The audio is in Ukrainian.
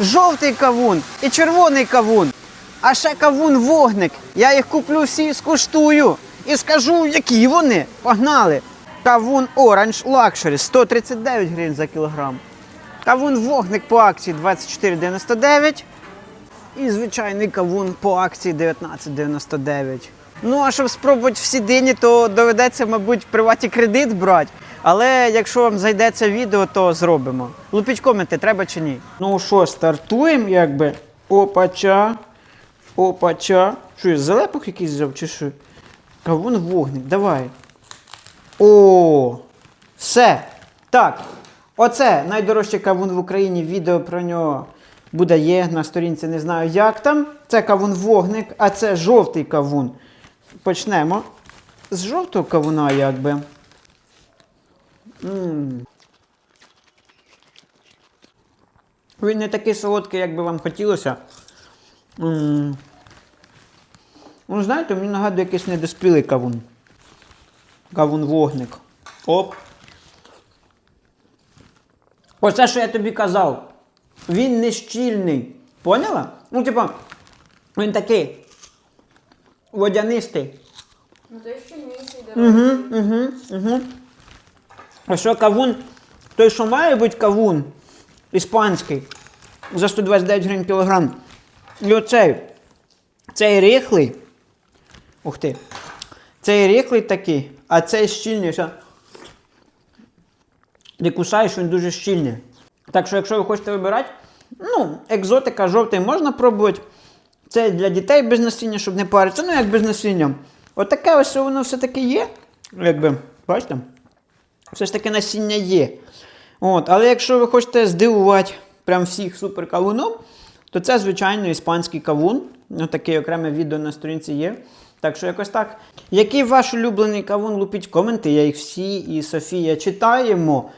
жовтий кавун і червоний кавун. А ще кавун вогник. Я їх куплю всі, скуштую і скажу, які вони. Погнали! Кавун Orange Luxury 139 гривень за кілограм. Кавун вогник по акції 24,99. І звичайний кавун по акції 19,99. Ну, а щоб спробувати всі дині, то доведеться, мабуть, в кредит брати. Але якщо вам зайде це відео, то зробимо. Лупіть коменти, треба чи ні. Ну що, стартуємо, якби. Опача. Опача. Що, я залепок якийсь взяв, чи що? Кавун вогник, давай. О, все. Так. Оце найдорожчий кавун в Україні. Відео про нього буде є на сторінці, не знаю як там. Це кавун вогник, а це жовтий кавун. Почнемо з жовтого кавуна, якби. М Він не такий солодкий, як би вам хотілося. Ну, знаєте, мені нагадує якийсь недоспілий кавун. Кавун вогник. Оп. Оце, що я тобі казав. Він не щільний. Поняла? Ну, типа, він такий водянистий. Ну то ще місяць Угу, угу, угу. Що кавун? Той, що має бути кавун іспанський за 129 гривень кілограм. І оцей. Цей рихлий. Ух ти. Цей рихлий такий, а цей щільний. Ти кусаєш, він дуже щільний. Так що, якщо ви хочете вибирати, ну, екзотика жовтий можна пробувати. Це для дітей без насіння, щоб не паритися. Ну, як без насіння. Отаке ось воно все-таки є. Якби, бачите? Все ж таки насіння є. От, але якщо ви хочете здивувати прям всіх суперкавуном, то це, звичайно, іспанський кавун. Ну, таке окреме відео на сторінці є. Так що якось так. Який ваш улюблений кавун? Лупіть коменти, я їх всі і Софія читаємо.